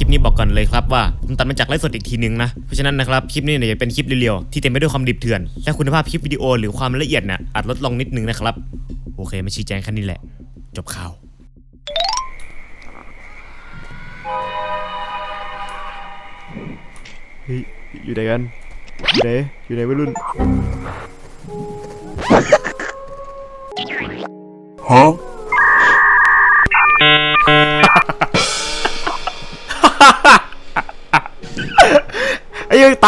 คลิปนี้บอกก่อนเลยครับว่าผมตัดมาจากไลฟ์สดอีกทีนึงนะ เพราะฉะนั้นนะครับคลิปนี้เนี่ยจะเป็นคลิปเรียวๆที่เต็มไปด้วยความดิบเถื่อน และคุณภาพคลิปวิดีโอหรือความละเอียดเนี่ยอาจลดลงนิดนึงนะครับ โอเคมาชี้แจงแค่นี้แหละ จบข่าวเฮ้ยอยู่ไหนกันอยู่ไหนอยู่ไหนวัยรุ่นไ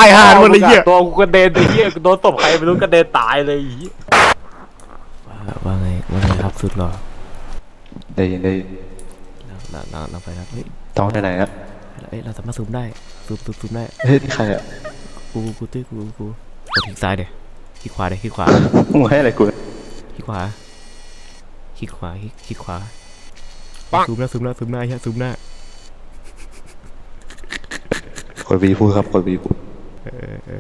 ายห่านหมดเลยเหี้ยตัวกูกระเด็นไอ้เหี้ยกูโดนตบใครไม่รู้กระเด็นตายเลยไอ้เหี้ยว่าไงว่าไงครับสุดหรอได้ยินได้ยินเราเราเราไปครับเฮ้ยต้องไปไหนนะเอ้ยเราสามารถซูมได้ซูมซูมซูมได้เฮ้ยนี่ใครอะกูกูตื้อกูกูกดคลิกซ้ายเดี๋ยวคลิกขวาเดี๋ยวคลิกขวามึงให้อะไรกูคลิกขวาคลิกขวาคลิกคลิกขวาซูมหน้าซูมหน้าซูมหน้าเฮียซูมหน้ากดวีพูดครับกดวีพูด เออเออ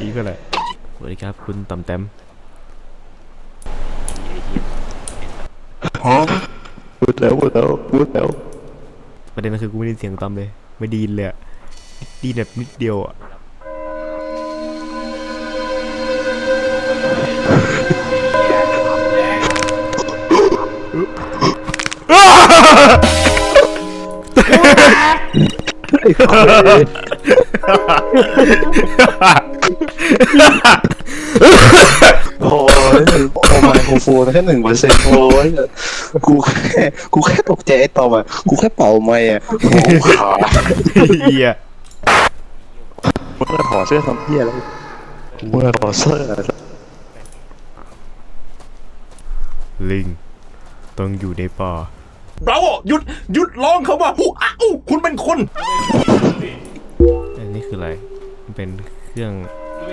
อีก็แหละสวัสดีครับ คุณต่ำแต้มฮะพูดแล้วพูดแล้วพูดแล้วประเด็นก็คือกูไม่ได้ยินเสียงต่ำเลย ไม่ได้ยินเลยอะดีแบบนิดเดียวอะ โอ้ยโอ้ไมโครโฟนแค่หนึ่งเปอร์เซ็นต์โอ้ยกูแค่กูแค่ตกใจไอ้ตอมอะกูแค่เป่าไม่อะโอ้ขาเฮียมึงจะถอดเสื้อทำเพี้ยอะไรมึงจะถอดเสื้อลิงต้องอยู่ในป่าบราโวหยุดหยุดร้องเขาว่าผู้อ้าวคุณเป็นคน นนี้คืออะไร มันเป็นเครื่อง น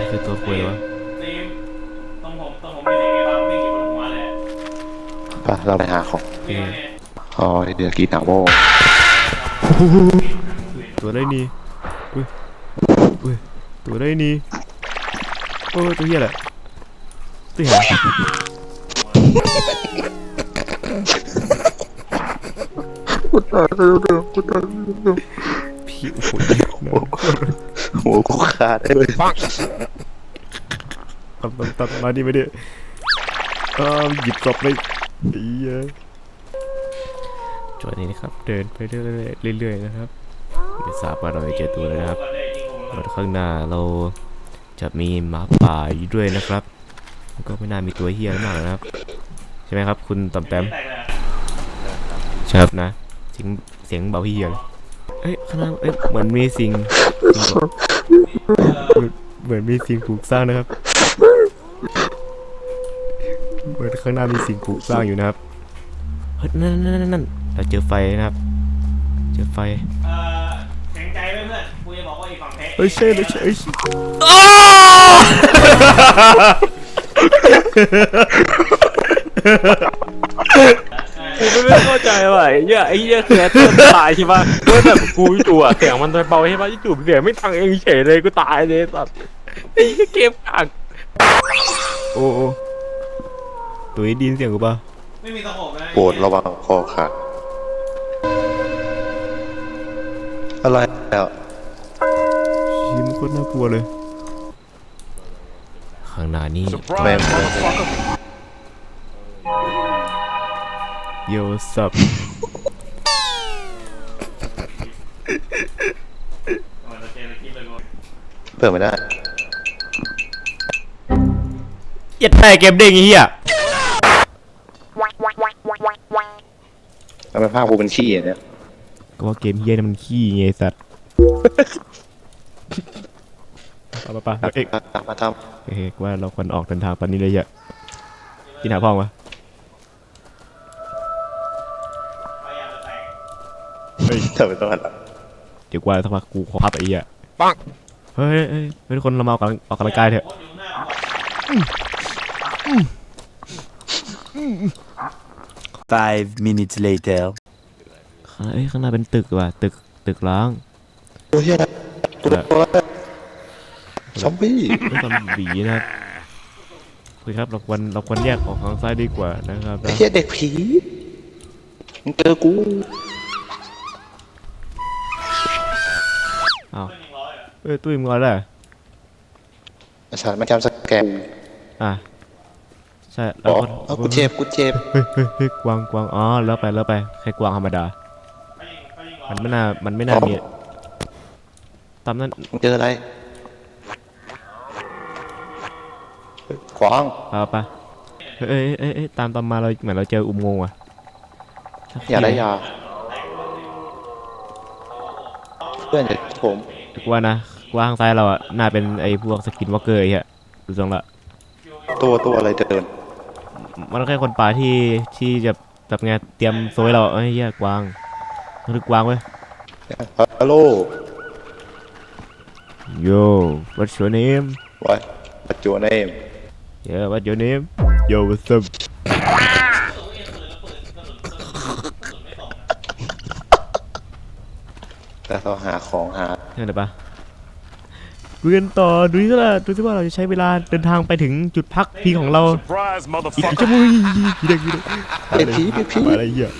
ี่คือตัวคุยวะตีมตรงผมตรงผมมีเด็กไอ้บ้าวิ่งอยู่บนหัวเลยไปเราไปหาของวิ่งเนี่ยอ๋อเดี๋ยวกินหนังโม่ตัวได้นี่อุ้ยอุ้ยตัวได้นี่โอ้ยตัวเหี้ยแหละตัวเหี้ย กูตายแล้วกูตายแล้วพี่โอ้โหหัวกูขาดได้เลยตัดตัดตัดมาดิมาดิอ้าวหยิบกรอบเลยไอ้เหี้ยจวดนี้นะครับ เดินไปเรื่อยๆเรื่อยๆนะครับไม่ทราบว่าเราจะเจอตัวเลยนะครับแล้วข้างหน้าเราจะมีหมาป่าอยู่ด้วยนะครับแล้วก็ไม่น่ามีตัวเฮียมากหรอกนะครับ ใช่ไหมครับ คุณตำแต้มใช่ครับนะ สียงเสียงเบาเฮียเลยเอ้ยข้างหน้าเอ้ยเหมือนมีสิ่งสิ่งแบบเหมือนเหมือนมีสิ่งปลูกสร้างนะครับเหมือนข้างหน้ามีสิ่งปลูกสร้างอยู่นะครับเฮ้ยนั่นนั่นนั่นนั่นเราเจอไฟนะครับ เจอไฟเอ่อแข็งใจไว้เพื่อนกูจะบอกว่าอีกฝั่งแพ้เอ้ยใช่เลยใช่เอ้ยกู ไม่เข้าใจว่ะไอ้เหี้ยไอ้เหี้ยคือเติมตายใช่ปะเมื่อแบบกูจู่อะเสียงมันเบาใช่ปะจู่เสียงไม่ทังเองเฉยเลยกูตายเลยสัตว์ไอ้เหี้ยเกมกากโอ้โอ้ตัวนี้ไดยินเสียงกูปะไม่มีสมองนะโปรดระวังคอขาดอะไรแล้ว ชิมนโคตรน่ากลัวเลย ข้างหน้านี้แม่ โยสับเปิดไม่ได้ยัดแต่เกมเด้งไอ้เหี้ยทำไมภาพกูเป็นขี้อะเนี่ยก็ว่าเกมเฮียนี่มันขี้ไงไอ้สัตว์ปะปะปะเอ๊ะตามมาทเอ๊ะว่าเราควรออกเดินทางตอนนี้เลยอะกินหาพ่อวะ ทำไมต้องหันหลังเดี๋ยวกว่าสักพักกูขอพับไอ้เหี้ยปังเฮ้ยเฮ้ยเฮ้ยเฮ้ยทุกคนเรามาออกกำลังออกกำลังกายเถอะ Five minutes later. ข้างเอ้ยข้างหน้าเป็นตึกว่ะตึกตึกร้างตัวเฮียนะตัวตัวซอมบี้ไม่ซอมบี้นะครับคุยครับเราควรเราควรแยกออกทางซ้ายดีกว่านะครับไอ้นะเหี้ยเด็กผีมึงเจอกู อ้าวเอ้ยตุ้ยมึงเอาได้เหรอไอ้สัตว์มาจำสแกนอะใช่บแล้วอกก็เอากูเจ็บกูเจ็บเฮ้ยเฮ้ยเฮ้ยกวางกวางอ๋อแล้วไปแล้วไปแค่กวางธรรมดา มันไม่น่ามันไม่น่ามีตามนั้นมึงเจออะไรเฮ้ยขวางเอาไปเอ้ยเอ้ยเอ้ยตามตามมาเราเหมือนเราเจออุโมงค์ว่ะอย่าได้ยา เพื่อนจะผมกูว่านะกูว่าข้างซ้ายเราอะน่าเป็นไอ้พวกสกินวอล์กเกอร์ไอ้เหี้ยดูทรงละ ตัวตัวอะไรเดินมันก็แค่คนป่าที่ที่จะแบบไงเตรียมโซยเราไอ้เหี้ยกวางมันคือกวางเว้ยฮัลโหล Yo what's your name ไว้ปัจจุบันเอง Yeah what's your name Yo what's up แต่เราหาของหาเห็นไหมปะคุยกันต่อดูสิว่าดูสิว่าเราจะใช้เวลาเดินทางไปถึงจุดพักพิงของเราอีกกี่ชั่วโมงผีเด็กผีเด็กไอ้ผีไอ้ผีไปอะไรเหี้ย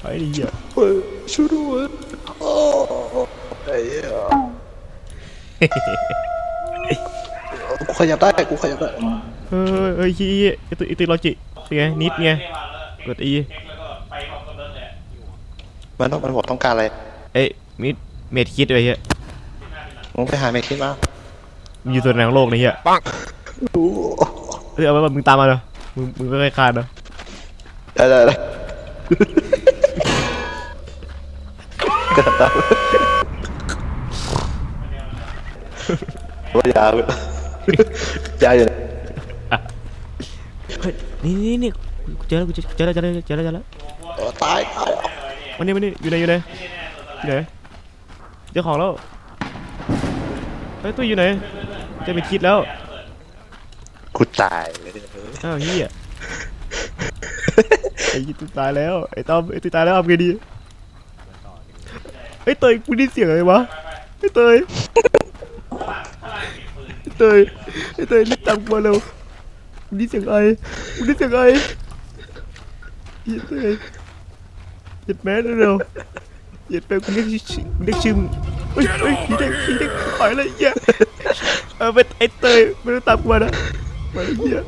ไปอะไรเหี้ยเฮ้ยช่วยด้วยโอ้ไอ้เหี้ยกูขยับได้กูขยับได้เฮ้ยเฮ้ยขี้ไอตัวไอตัวลอจิเป็นไงนิดไงกดอี มันต้องมันบอกต้องการอะไรเอ้ยมิดเมดคิดไว้เหี้ยมึงไปหาเมคิดมามันอยู่ส่วนไหนของโลกนี่เหี้ยเฮ้ยเอาไว้ว่ามึงตามมาเนาะมึงมึงก็ค่อยคานเนาะได้ได้ได้เกิดตามว่ายาเว้ยยาอยู่ไหนเฮ้ยนี่นี่นี่กูเจอแล้วกูเจอแล้วเจอแล้วเจอแล้วเจอแล้วโอ้ตายตาย มันนี่มันนี่อยู่ไหนอยู่ไหนอยู่ไหนเจ้าของแล้วเฮ้ยตัวอยู่ไหนเจะไปคิดแล้วกูตายเลยอ้าวเฮียไอ้ยี่ตัวตายแล้วไอ้ต้อมไอ้ตัวตายแล้วทำไงดีไอ้เตยกูได้ยินเสียงอะไรวะไอ้เตยไอ้เตยไอ้เตยรีบตามกูมาเร็วกูได้ยินเสียงไอกูได้ยินเสียงไอไอ้เตย หยุดแม่เร็วๆหยุดไปกูเรียกชื่อกูเรียกชื่อมึงเฮ้ยเฮ้ยผีเด็กผีเด็กปล่อยเลยไอ้เหี้ยเออไปไอ้เตยไม่ต้องตามกูมานะมาเลยไอ้เหี้ย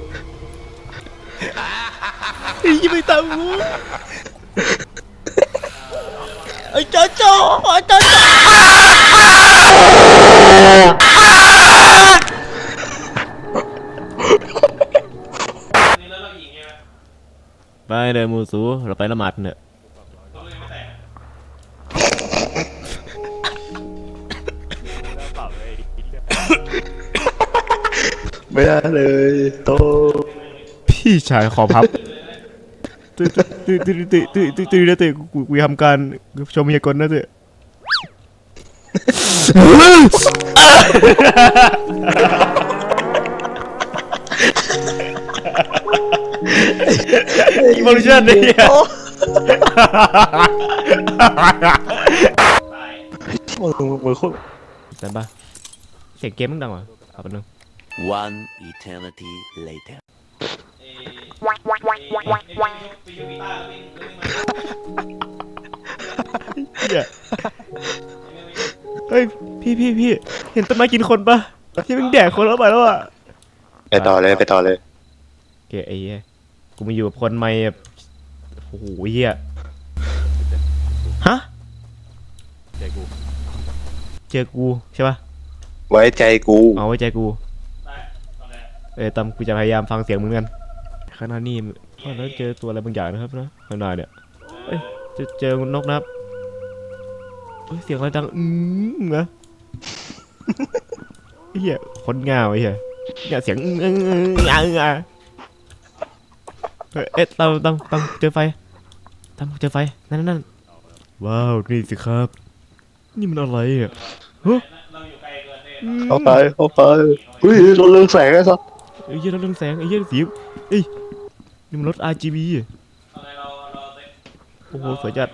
ไอ้ยี่ไม่ตามกูไอ้จ้าจ้าไอ้จ้าจ้าไปเลยมูสูเราไปละหมาดเนอะ ไม่ได้เลยโตพี่ชายขอพับตื่นตื่นตื่นตื่นตื่นตื่นตื่นนตื่นกูกูทำการชมพยากรณ์นะตื่นอีโวลูชันเนี่ยมึงมึงโคตรแต่ปะเสียงเกมมึงดังเหรอเอาไปนึง One eternity later. เหี้ยเฮ้ยพี่พี่พี่เห็นต้นไม้กินคนปะที่มึงแดกคนแล้วไปแล้วอะไปต่อเลยไปต่อเลยโอเคไอ้เหี้ยกูมาอยู่กับคนไม่แบบโอ้โหเหี้ยฮะเจอกูเจอกูใช่ปะไว้ใจกูเอาไว้ใจกู เออตามกูจะพยายามฟังเสียงมึงกันขณะนี้ก็แล้วเจอตัวอะไรบางอย่างนะครับนะข้างหน้าเนี่ยเอ้ยเจอเจอนกนะครับเฮ้ยเสียงอะไรดังอืมนะไอ้เหี้ยคนงาวไอ้เหี้ยเนี่ยเสียงอืมอืมอืมอืมอะอืมอะเฮ้ยเอ๊ะตามตามตามเจอไฟตามเจอไฟนั่นนั่นนั่นว้าวนี่สิครับ นี่มันอะไรอะฮะอืมเข้าไปเข้าไปอุ้ยเราเลืองแสงไอ้สัส ไอ้เหี้ยรถเรืองแสงไอ้เหี้ยสีเอ้ยนี่มันรถ RGB อะโอ้โหสวยจัด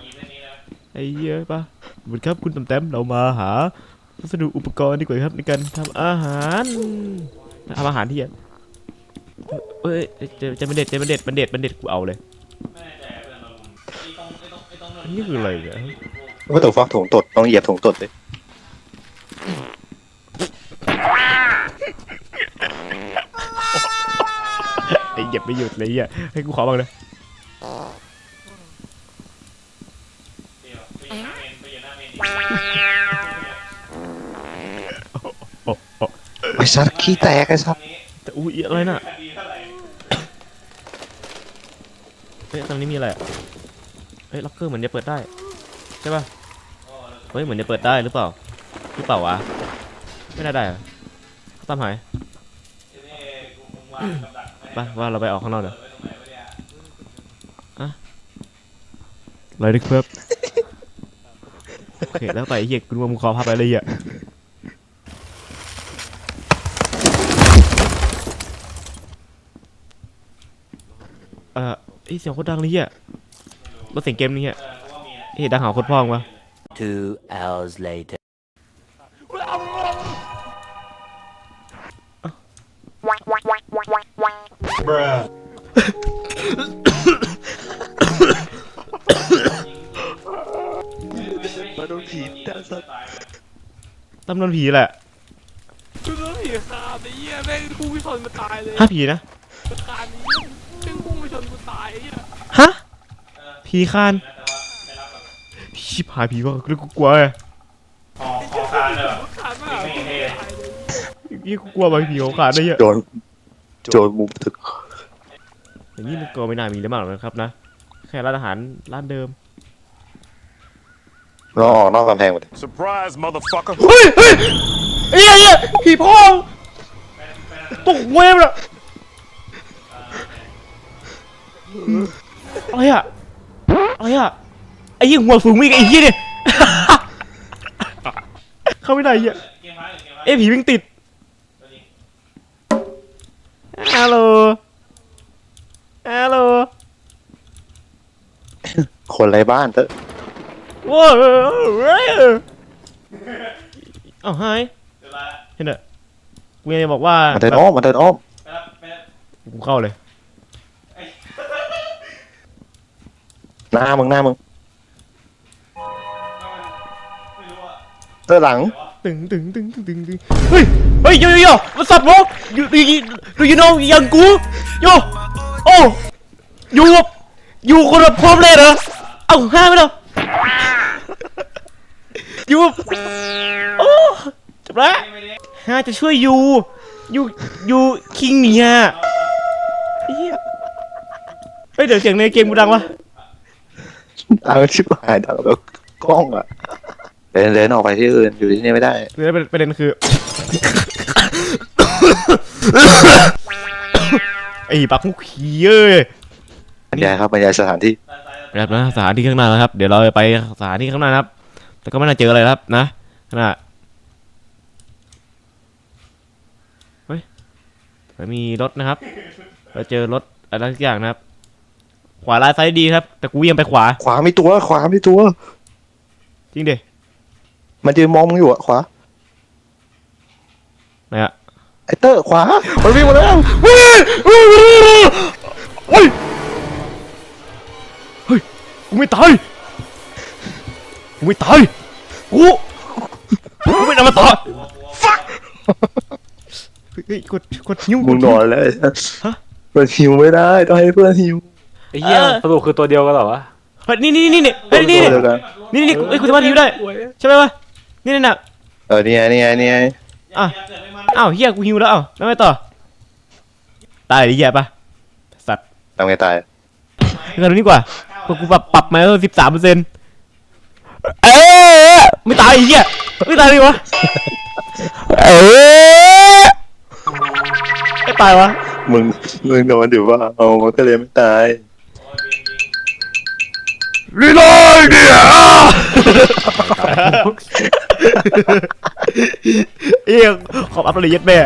ไอ้เหี้ยปะสวัสดีครับคุณตำแต้มเรามาหาวัสดุอุปกรณ์ดีกว่าครับในการทำอาหารทำอาหารที่อะเอ้ยเจอเจอมันเด็ดเจอมันเด็ดมันเด็ดมันเด็ดกูเอาเลยอันนี่คืออะไรเนี่ยว่าตัวฟักถุงตดต้องเหยียบถุงตดเลย ไอ้เหยียบไม่หยุดเลยเหี้ยให้กูขอบ้างเลยไอ้สัตว์ขี้แตกไอ้สัตว์แต่อุ้ยอะไรน่ะเฮ้ยตรงนี้มีอะไรอะเฮ้ยล็อกเกอร์เหมือนจะเปิดได้ใช่ป่ะเฮ้ยเหมือนจะเปิดได้หรือเปล่าหรือเปล่าวะไม่ได้ได้เหรอตามหาย ไปว่าเราไปออกข้างนอกเดี๋ยวอะอะไรดิครับโอเคแล้วไปไอ้เหี้ยกูนึกว่ามึงคอพับไปเลยเหี้ยเออไอยเสียงโคตรดังเลยเฮียรถเสียงเกมนี่เฮียเฮ้ยดังหาโคตรพ่องวะ Two hours later. มาโดนผีแต่สัตว์ตำนวนผีแหละกูโดนผีขาดไอ้เหี้ยแม่งพุ่งไปชนมาตายเลยห้าผีนะขาดนี้แม่งพุ่งไปชนกูตายไอ้เหี้ยฮะผีคานชิบหายผีก็กูกลัวเลยขาดมากยี่กูกลัวไปผีเขาขาดได้เฮียโดน โจรมุมตึก อย่างนี้มันก็ไม่น่ามีเลยมากหรอกนะครับนะ แค่ร้านอาหารร้านเดิม เราออกนอกกำแพงหมดเลย Surprise, motherfucker. เฮ้ยเฮ้ยไอ้เหี้ยไอ้เหี้ยผีพ่องตกเวฟเลยอะไรอะอะไรอะไอ้เหี้ยหัวสูงมีกบไอ้เหี้ยเนี่ย เข้าไม่ได้ไอ้เหี้ยเอ้ยผีวิ่งติด ฮัลโหลฮัลโหลคนไร้บ้านเถอะว้าวเฮ้ยเอ้าไฮเห็นเด้อกูยังจะบอกว่ามันเดินอ้อมมันเดินอ้อมกูเข้าเลย หน้ามึงหน้ามึงเตอร์หลังตึงตึงตึงตึงตึงตึงเฮ้ย เฮ้ยโยโยโย่มาสับโว้ยูดูยูดูยูโน่ยังกูโยโอ้อยู่กับอยู่คนละพร้อมเลยเหรอเอ้าห้าไม่เหรออยู่กับโอ้จบแล้วห้าจะช่วยยูยูยูคิงเนี่ยเฮียเฮ้ยเดี๋ยวเสียงในเกมกูดังวะเอาชิบหายดังแล้วกล้องอะเดินเดินออกไปที่อื่นอยู่ที่นี่ไม่ได้แล้วประประเด็นคือ ไอ้ปักมุกขี้เอ้ยบรรยายครับบรรยายสถานที่นะครับนะสถานที่ข้างหน้านะครับ เดี๋ยวเราไปสถานที่ข้างหน้านะครับ แต่ก็ไม่น่าเจออะไรนะครับนะข้างหน้าเฮ้ยไม่มีรถนะครับเราเจอรถอะไรสักอย่างนะครับ ขวาลายซ้ายดีครับ แต่กูยังไปขวา ขวามีตัว ขวามีตัว จริงดิมันยืนมองมึงอยู่อะขวาไหนอะ ไอเตอร์ขวา มันวิ่งมาแล้วเฮ้ยเฮ้ยเฮ้ยเฮ้ยกูไม่ตายกูไม่ตายกูกูไม่นำมาต่อฟักเฮ้ยกดกดนิ้วมึงนอนแล้วฮะมันหิวไม่ได้ต้องให้เพื่อนหิวไอ้เหี้ยสรุปคือตัวเดียวกันเหรอวะเฮ้ยนี่นี่นี่นี่เฮ้ยนี่ตัวนี่เดียวกันนี่นี่เฮ้ยคุณสามารถนิ้วได้ใช่ไหมวะนี่นี่น่ะเออนี่ไงนี่ไงนี่ไง อะอ้าวเฮียกูหิวแล้วอ้าวแล้วไม่ต่อ ตายดิแย่ปะสัตว์ทำไงตายเงินตรงนี้ดีกว่าพวกกูปรับปรับมาสิบสามเปอร์เซ็นต์เอ๊ะไม่ตายไอ้เหี้ยไม่ตายเลยวะเอ๊ะไม่ตายวะมึงมึงโดนอยู่ว่าเอามันก็เลยไม่ตายรีโหลดเนี่ย เอ้ยขอบอัพเลยยัดแม่